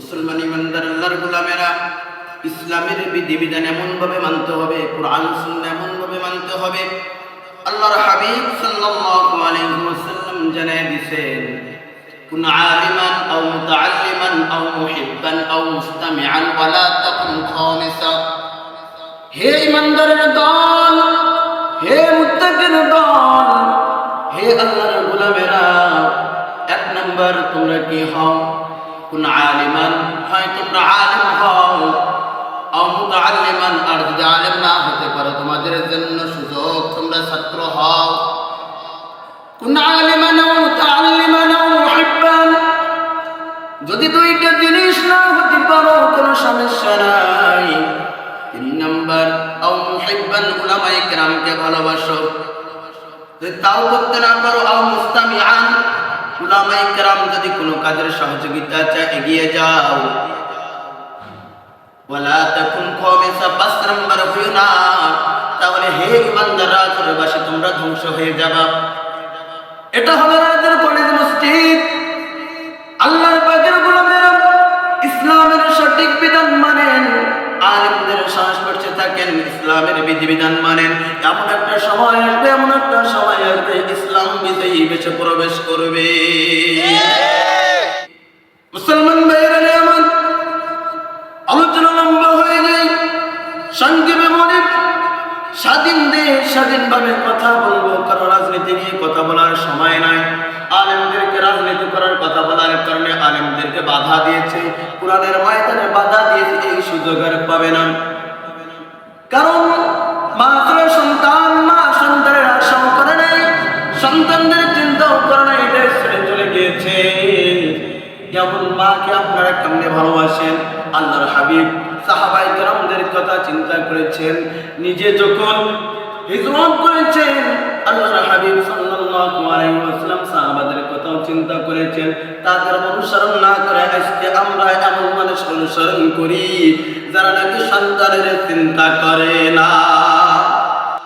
মুসলমান ইমানদার আল্লাহর গোলামেরা ইসলামের বিধিবিধান এমনভাবে মানতে হবে, কোরআন, সুন্নাহ এমনভাবে মানতে হবে। আল্লাহর হাবিব সাল্লাল্লাহু আলাইহি ওয়াসাল্লাম জানায় দিয়েছেন, কুন আলিমান আও মুতাআল্লিমান আও মুহিব্বান আও মুস্তামিআন ওয়ালা তাকুন খামিসা হে ইমানদারের দল, হে মুত্তাকির দল, হে আল্লাহর গোলামেরা, এক নাম্বার তোমরা কি হও? কোন আলিমান, হয় তোমরা আলিম হও, আও মুতাআল্লিমান, আর যদি আলিম না হতে পারো, তোমাদের জন্য সুযোগ, তোমরা ছাত্র হও। কোন আলিমান মুহিব্বান, যদি দুইটা জিনিস না হতে পারো, কোনো সমস্যা নাই। তিন নাম্বার, আও মুহিব্বান উলামায়ে কেরামকে ভালোবাসো। তাও করতে না পারো, আও উলামায়ে কেরাম যদি কোনো কাজের সহযোগিতা চায়, এগিয়ে যাও। ওয়ালা তাকুন খামিসা পাঁচ নাম্বার তাহলে হে ইমানদাররা চলেবাসী তোমরা ধ্বংস হয়ে যাবা। এটা হলো রাজার কলেজ মসজিদ। আল্লাহর পাকের গোলামেরা ইসলামের সঠিক বিধান মানেন, আলেমদের সংস্পর্শে থাকেন, ইসলামের বিধিবিধান মানেন। এমন একটা সময় আসবে, এমন একটা সময় আসবে ইসলাম বিজয়ী বেশে প্রবেশ করবে। মুসলমান ভাইয়েরা আমার আলোচনা লম্বা হয়ে যায় সংক্ষেপে মনে স্বাধীন দেশ স্বাধীনভাবে কথা বলব কারণ রাজনীতি নিয়ে কথা বলার সময় নাই। আলেমদেরকে রাজনীতি করার কথা বলার কারণে আলেমদেরকে বাধা দিয়েছে কোরআনের ময়দানে বাধা দিয়েছে এই সুযোগ আর পাবে না। আপনারা কেমনে ভালোবাসেন? আল্লাহর হাবিব সাহাবাই কেরামদের কথা চিন্তা করেছেন। নিজে যখন হিজরত করেছেন, আল্লাহর হাবিব সাল্লাল্লাহু আলাইহি ওয়াসাল্লাম সাহাবাদের কথাও চিন্তা করেছেন। তাদের অনুসরণ না করে আজকে আমরা এমন মানুষ অনুসরণ করি, যারা নাকি সন্তানের চিন্তা করে না।